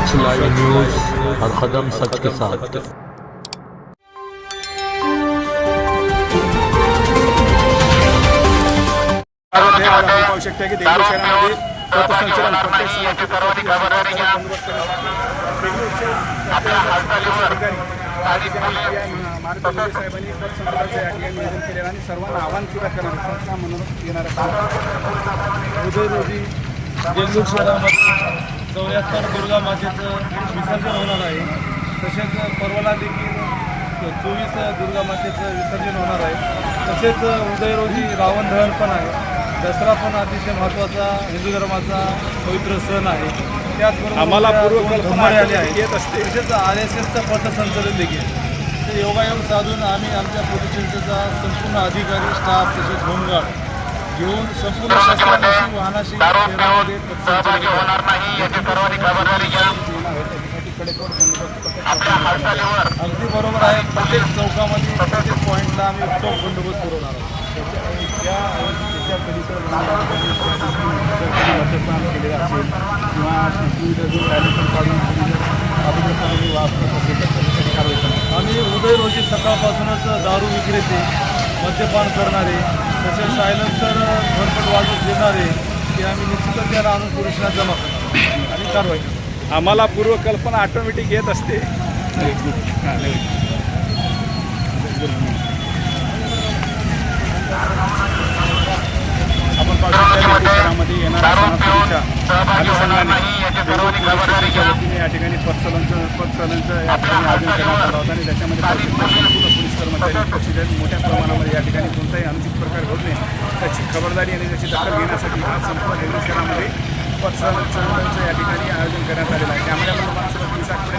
सच live news हर कदम सच के साथ पाहू शकता की देगलूर शहरामध्ये पथसंचलन प्रत्येक मारुती साहेबांनी पथसंचलनाचं या ठिकाणी नियोजन केलेलं आणि सर्वांना आव्हान सुद्धा करणार संस्था म्हणून येणाऱ्या उदय रोजी देगलूर शहरामध्ये चौऱ्याहत्तर दुर्गा मातेचं विसर्जन होणार आहे. तसेच परवाला देखील चोवीस दुर्गा मातेचं विसर्जन होणार आहे. तसेच उदय रोजी रावण दहन पण आहे. दसरा पण अतिशय महत्त्वाचा हिंदू धर्माचा पवित्र सण आहे. त्याचबरोबर आम्हाला आले आहेत. येत असते. तसेच आर एस एसचं पथसंचलन देखील. योगायोग साधून आम्ही आमच्या पोलीस स्टेशनचा संपूर्ण अधिकारी स्टाफ तसेच होमगार्ड घेऊन संपूर्ण वाहनाशी शहरामध्ये पथसंचलन करतो. अगदी बरोबर आहे. प्रत्येक चौकामध्ये प्रत्येक पॉईंटला आम्ही चौक बंदोबस्त पुरवणार आहोत. केलेलं असेल किंवा असेल आम्ही उदय रोजी सकाळपासूनच दारू विक्रेते मद्यपान करणारे तसेच सायलन्सर भरपट वाजवत देणारे ते आम्ही निश्चितच त्याला आणून पुरुषांना जमा करणार. आणि कारवाई करणार. आम्हाला पूर्वकल्पना ऑटोमॅटिक येत असते. आपण पाहू येणाऱ्या सणासुदीच्या अनुषंगाने या ठिकाणी पथसलनचं पथसलनचं या ठिकाणी आयोजन करण्यात आलं होतं आणि त्याच्यामध्ये पाहू मोठ्या प्रमाणामध्ये या ठिकाणी कोणताही अनुचित प्रकार होत नाही. त्याची खबरदारी आणि त्याची दखल घेण्यासाठी आज संपूर्ण देगलूर शहरामध्ये पथसलनचं या ठिकाणी आयोजन करण्यात आलेलं आहे. त्यामुळे आपण